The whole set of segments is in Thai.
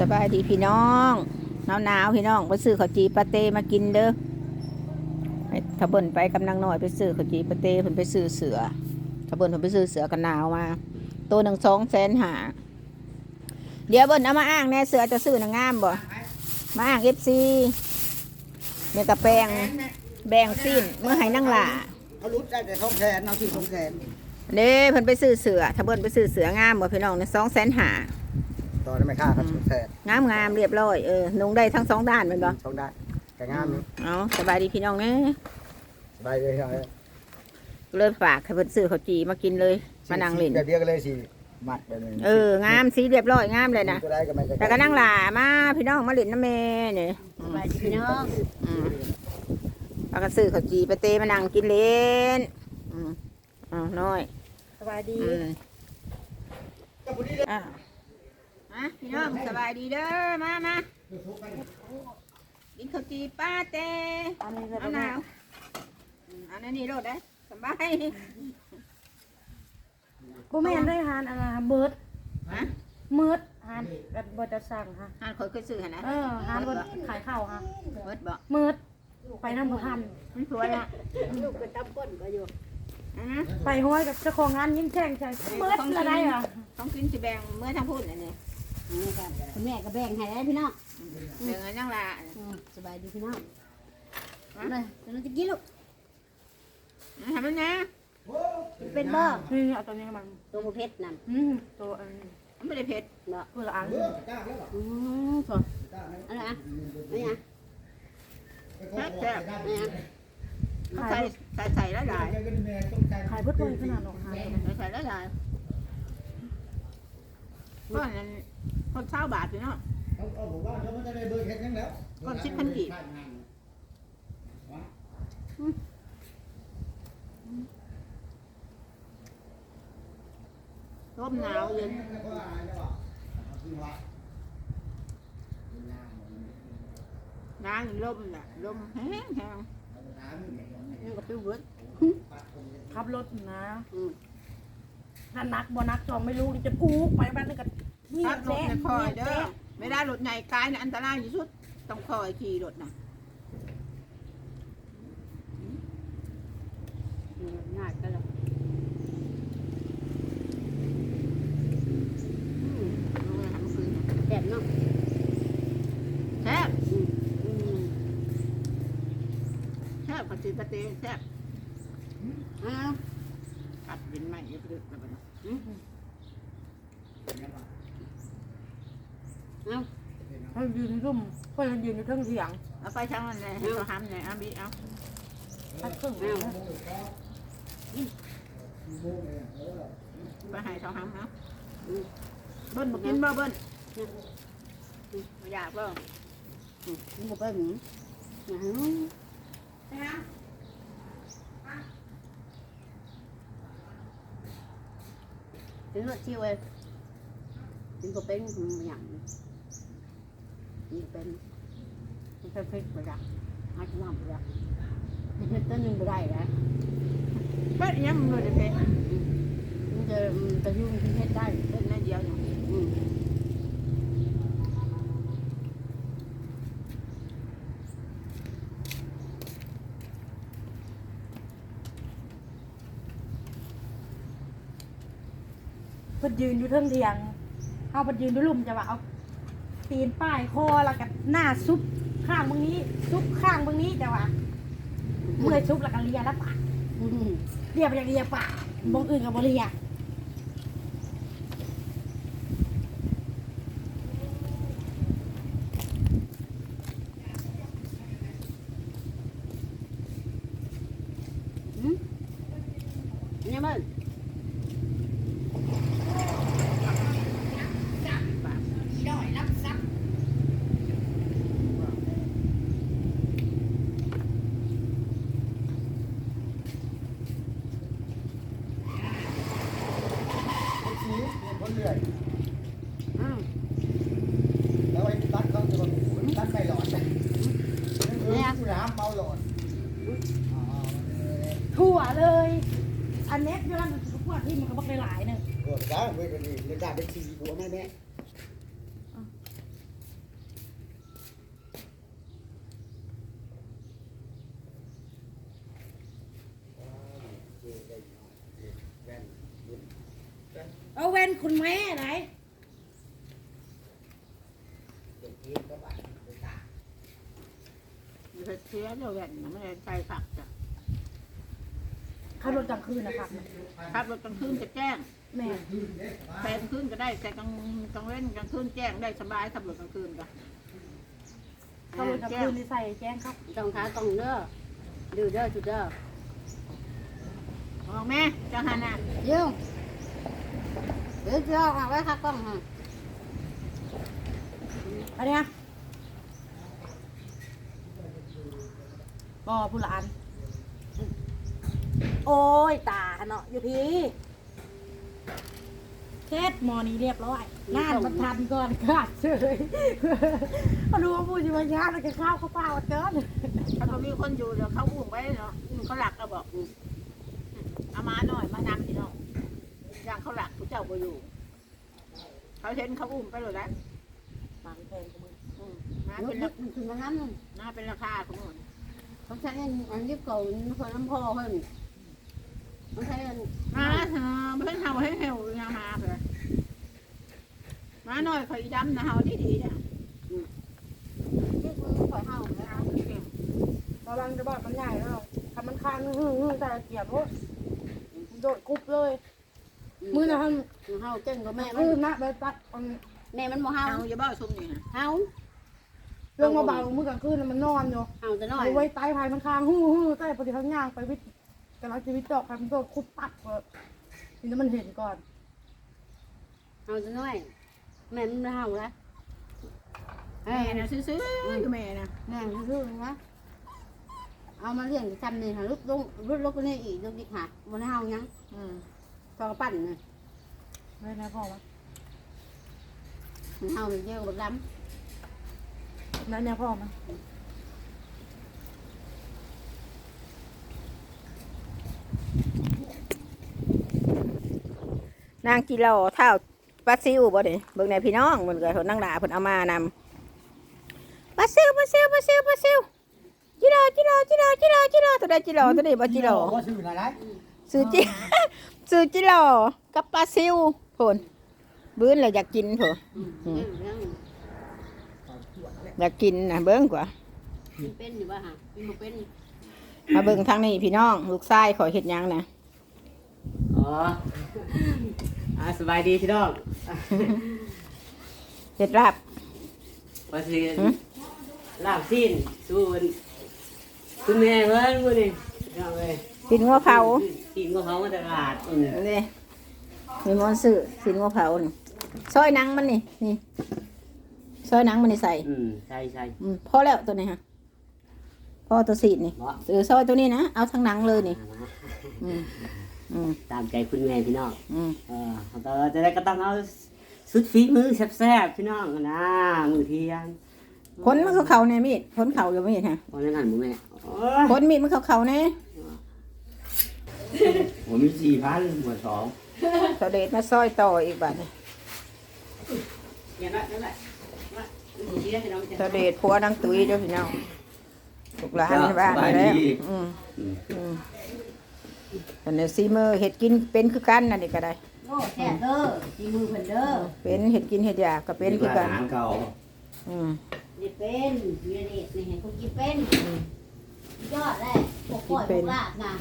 สบายดีพี่น้องหนาวหนาวๆพี่น้องไปซื้อข้าวจีปาเต้มากินเด้อให้ถ้าเบิ่นไปกำลังหน่อยไปซื้อข้าวจีปาเต้เพิ่นไปซื้อเสือถ้าเบิ่นเพิ่นไปซื้อเสือกันหนาวมา ตัวหนึ่งสองแสนหาเดี๋ยวเบิ่นเอามาอ้างแน่เสือจะซื้อหนังงามบ่มาอ้างเอฟซีเนี่ยกระแปลงแบ่งสิ้นเมื่อให้นั่งหล่าเขารุดได้แต่ทองแสนเอาที่ทองแสนเด้เพิ่นไปซื้อเสือถ้าเบิ่นไปซื้อเสืองามบ่พี่น้องเนี่ยสองแสนหา ต่อได้ไหมค่าครับทองแสนงามงามๆเรียบร้อยเออนุงได้ทั้งสองด้านแมันบ่ทองได้แต่งามนี่เอาสบายดีพี่น้องเน่สบายเลยครับเลยฝากให้เพิ่นซื้อข้าวจีมากินเลยมานั่งเล่นเดี๋ยวเดียวกันเลยสิหมัดไปเลยเอองามสีเรียบร้อยงามเลยนะ ก็ได้ก็ไม่แต่ก็นั่งหลามาพี่น้องมาเล่นน้ำแม่เนี่ยสบายดีพี่น้องอืมแล้วก็ซื้อข้าวจีไปเตมานั่งกินเล่นอืมอ้าวน้อยสบายดีอืมอะ มาพี่น้องสบายดีเด้อมามากินข้าวจีป้าเต้อันนี้ก็เอาหนาวอืมเอันนั้นนี่โลดได้อสบายบ่แม่นได้หานอันน่ะเบิดฮะมืดหานแบบบ่จะสั่งค่ะ หานคอยเคยซื้อหนนะเออหานบ่ขายข้าวค่ะเบิดบอกมืดไปน้ำบ่ทันมันสวยอะลูกก็ตำก้นก็อยู่อะนะไปห้อยกับเจ้าของงานยิ้มแช่งใช่มืดละได้อะต้องกินสิแบ่งเมื่อทางพูดอันนี้ คุณแม่ก็แบ่งให้ได้พี่น้องเดี๋ยวนั่งละอืมสบายดีพี่น้องเลยตอนนั้นจะกินลูกทำมันนะเป็นบ่นี่เอาตัวนี้ให้มันตัวบุเพชรนั่นอืมตัวอันนี้มันไม่ได้เผ็ดเนาะตัวละอันอืมสดอะไรอะไม่อะนะแซ่บไม่อะเขาใส่ใส่ใส่ละลายขายเพิ่ตัวขนาดหนอกหานใส่ใส่ละลายก้อนนั้น คนเช่าบาทอยู่เนาะเอาผมว่าเขาไม่ได้เบอร์แค่นั้นแล้วก้อนชิดพันกีบร่มหนาวเย็นน้ำลมน่ะลมแห้งแห้งนี่ก็ปิ้วเบิดขับรถนะอืมถ้านักบ่นักจองไม่รู้นี่จะกูไปบ้านนึงก็เงีย พับดรถแซ่ในคอยเงียบเด้อแซ่ไม่ได้รถใหญ่กายนะอันตรายที่สุด ต้องคอยขี่รถนะอืมง่ายก็แล้วอืมเอาไว้ทำคืนน่ะแซ่บเนาะแซ่บอืมอืมแซ่บผัดจีปะเต้แซ่บอ้าวกัดเป็นไหมเยอะๆแล้วกันนะ อืม เอาเขายืนรุ่มเพื่อนยืนอยู่เทิงเถียงเอาไปช่างมันเลยให้เขาทำเลยเอาบีเอาพัดครึ่งเอาไปให้เขาทำเอาเบิ้ลบอกกินบ่เบิ้ลไม่อยากเบิ้ลนี่บ่เป็นหยังเป็นรถชิวเองเป็นบ่เป็นมันบ่หยั งนี่เป็นมันเป็นเพชรบ่ได้อาจจะน้ำบ่ได้เพชรต้นหนึงบ่ได้แล้วเบิ้ลยังมันเลยเผ็ดมันจะมันจะยุ่งที่เพชรได้เบิ้ลนั่นเดียวอย่างอืมเพื่อนยืนอยู่เทิงเถียงเอาเพื่อนยืนอยู่ลุ่มจะว่าเอา ตีนป้ายคอแล้วก็หน้าซุปข้างมึงนี้ ซุปข้างมึงนี้จะว่าเมื่อยซุปแล้วก็เลียแล้วปากอืมเลียไปอย่างเลียปากบงอื่นกับบเลียอืมเนี่ยมัน อันเน็ตยู่นั่นพวดที่มันก็บอกหลายๆเนี่ยเออจ้าเว้ยนี่ไม่กล้าได้ทีหัวแม่แม่เอาแวนคุณแม่ไหนเสียเดี๋ยวแว่นไม่ได้ใจค่ะ ถกลางคืนนะครับขับรถกลางคืนจะแจ้งแม่แฟนคืนก็ได้แต่กลางกลางเว้นกลางคืนแจ้งได้สบายขับรถกลางคืนก็ขับรถกลางคืนที่ใส่แจ้งครับต้องขากล่องเด้อดูเด้อจุดเด้อออกแม่จังหันน่ะยิงเดี๋ยวจะเอาไว้ขากล่องฮะอันเนี้ยบ่ผู้หลาน โอ้ยตาเนาะอยู่พี่เทสหมอนี้เรียบร้อยงานมันทันก่อนขาดเฉยมาดูว่าผู้ชิมายาแล้วก็ข้าวข้าวเปล่าเกินถ้าเขามีคนอยู่เดี๋ยวเขาอุ้มไว้เนาะอุ้มเขาหลักก็บอกอุ้มเอามาหน่อยมานำพี่น้องอย่างเขาหลักผู้เจ้าบ่อยู่ เขาเห็นเขาอุ้มไปเลยแล้วบางแพงกูมึงอืมมานุเป็นดราถึงน้ำมาเป็นราคาของมันเขาใช้อันนี้เก่าคนน้ำพ่อเพิ่น เขาใช้อันมาเถอะเพิ่งเฮาให้เฮวยังมาเลยมาหน่อยคอยดำนะเฮาดีดีๆเนี่ยที่มือข่อยเห่าแล้วกำลังจะบอกมันใหญ่แล้วทำมันคานฮึ่งฮึ่งแต่เกียบโอ้โดดกุบเลย มือนะท่านเห่าเจ้งกับแม่มันมือนะไปปัดมันแม่มันบ่เห่าเฮาอย่าบ้าซุ่มนี่นะเห่าเรื่องมาเบามือกลางคืนน่ะมันนอนอยู่เห่าจะน้อยเอาไว้ใต้ภายมันคางฮู้ฮู้ใต้ปฏิทังย่างไปวิทย์ กำลังจะวิทย์ดอกพันโดดคุบปัดเปิดทีนี้มันเห็นก่อนเห่าจะน้อย แม่มันบ่เห่าแล้วแม่นะซื้อๆอยู่แม่นะแม่มันคือนะเอามาเลี้ยงจำนี่ค่ะลุกลงลุกลงกันนี่อีกลุกดิค่ะมันเห่ายังอืมทอกปั่นน่ะไม่นะพ่อวะมันเห่าเยอะกว่าดนั่นเนี่ยพ่อมัน นางกิโลเท่าปลาซิวบ่เด้เบิ่งในพี่น้องมันก็เพิ่นนางดาเพิ่นเอามานำปลาซิวปลาซิวปลาซิวปลาซิวจิโลจิโลจิโลจิโลจิโลตัวใดจิโลตัวนี้บ่จิโลว่าชื่ออะไรซื้อจิซื้อจิโลกับปลาซิวเพิ่นบื้นเลยอยากกินเพิ่นำอืมเรื่องอยากกินนะเบิ่งกว่ามันเป็นอยู่ว่าฮะมันบ่เป็นมาเบิ่งทางนี้พี่น้อง ลูกชายขอยเฮ็ดหยังนะ อ๋ออ่าสบายดีพี่น้องเฮ็ดลาบว่าสิหืมลาบสิ้นสูนคุณแม่เพิ่นมื้อนี้พี่น้องเอ้ยกินงัวเผากินงัวเผามาตลาดอืมนี่มีมอนซื้อสินงัวเผานี่ซอยหนังมันนี่นี่ซอยหนังมันนี่ใส่อืมใช่ใช่อืมพอแล้วตัวนี้ฮะพอตัวสีดนี่เหมาะซื้อซอยตัวนี้นะเอาทั้งหนังเลยนี่มาอืม อืม ตามใจคุณแม่พี่น้องอืม เออแต่จะได้ก็ต้องเอาสุดฝีมือแซ่บๆพี่น้องนะมือเที่ยงคนมันเขาเขาเนี่ยมีดคนเขาอยู่มีดฮะพอนั้นหันบ่แม่โอ้ยคนมีดมันเขาเขาเนี่ยผมมีสี่พันหมวดสองเสด็จมาซอยต่ออีกบัดนี้อย่างนั้นนั่นแหละมามือเที่ยงพี่น้องเสด็จผัวนางตุ้ยเด้วยพี่น้องลูกหลานที่บ้านนี่แหล้วอืมอืม อืมอันนี้ซีมือเห็ดกินเป็นคือกันนั่นนี่ก็ได้ โอ้แซ่บเด้อที่มือเพิ่นเด้อเป็นเห็ดกินเห็ดอยากก็เป็นคือกัน อาหารเก่าอืมนี่เป็นเมียนี่นี่เห็นคนกินเป็นยอดเลยพวกปล่อยพวกลาบนะ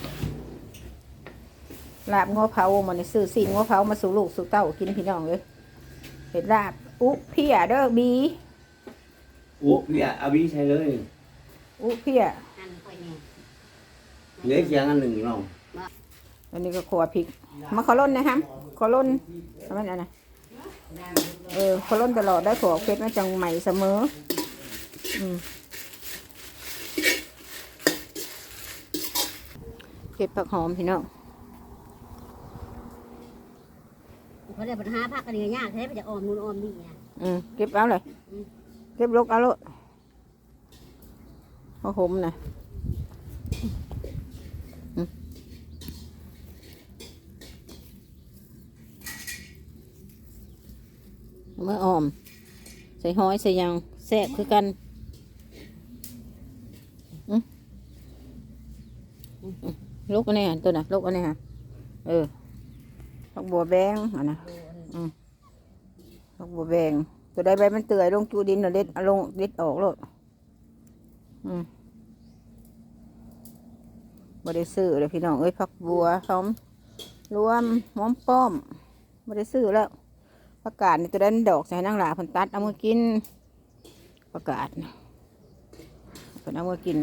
ลาบงัวเผามันนี่ซื้อซีนงัวเผามาสู่ลูกสู่เต้ากินพี่น้องเลยเห็ดลาบอุเพียเด้อบีอุ๊เนี่ยเอาวิใช้เลยอุเพียอันค่อยนี่เหลือเคียงอันหนึ่งน้อง อันนี้ก็ขัวพริกมาขอล้นนะครับขอล้นทำไมอันนะเออขอล้นตลอดได้ถั่วเพชรมาจังใหม่เสมออืมเก็บผักหอมพี่น้องเขาได้ปัญหาพักกันยากแท้ไปจากออมนู่นออมนี่อะอืมเก็บเอาเลยอืมเก็บลกเอาโลดผักหอมนะ เอามื่อออม ใส่หอยใส่ยังแซ่บคือกันลูกอันนี้หั่นตัวน่ะลูกอันนี้ฮะเออผักบัวแบงอันนะอืมผักบัวแบงตัวใดใบมันเตื่อยลงจูดินเอาเด็ดลงเด็ดออกโลดอืมบ่ได้ซื้อเลยพี่น้องเอ้ยผักบัวหอมรวมหอมป้อมบ่ได้ซื้อแล้ว ประกาศนี่ตัวนั้นดอกใส่นางหลาเพันตัดเอามากิน ประกาศน่ะเพิ่นเอามากิน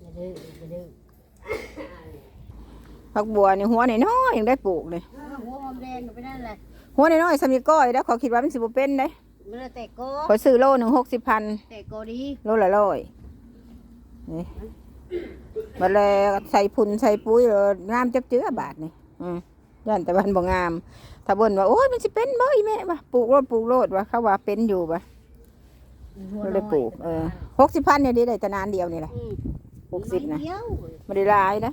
อย่าดื้ออย่าดื้อผักบัวนี่หัวน้อยๆยังได้ปลูกเลยหัวหอมแดงก็ไปนั่นแหละหัวน้อยๆสำนีก้อยแล้วขอคิดว่ามันสิบเป็นได้มันเลยแตกโกขอซื้อโลหนึ่งหกสิบพันแตกโกดีโลละร้อยนี่มาแล้วใส่พุ่นใส่ปุ๋ยแล้วงามจับเจือบาทนี่อืม ย่านแต่วันบ่งาม ถ้าบ่นว่าโอ้ยมันสิเป็นบ่อีแม่วะปลูกโลดปลูกโลดวะเขาว่าเป็นอยู่ปะก็เลยปลูกเออหกสิบพันเนี่ยดีได้แต่นานเดียวนี่แหละอืมหกสิบนะเดียวไม่ได้หลายนะ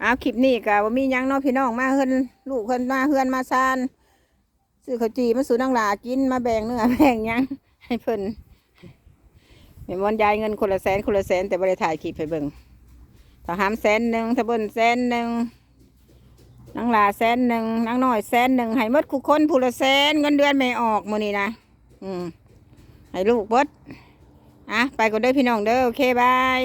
เอาคลิปนี้กะว่ามีหยังเน้องพี่น้องมาเฮือนลูกเฮือนมาเฮือนมาซานซื้อข้าวจีมาสู่นางหลากินมาแบ่งเนื้อแบ่งหยังให้เพิ่นเห็นวันยายเงินคนละแสนคนละแสนแต่บริถ่ายคลิปให้เบิ่ง ถ้าหามแสนหนึ่งถ้าเบินแสนหนึ่งนางลาแสนหนึ่งนางน้อยแสนหนึ่งให้มดคุกคนผู้ละแสนเงินเดือนไม่ออกมือนี่นะอืมให้ลูกเบิดอะไปก็เด้อพี่น้องเด้อโอเคบาย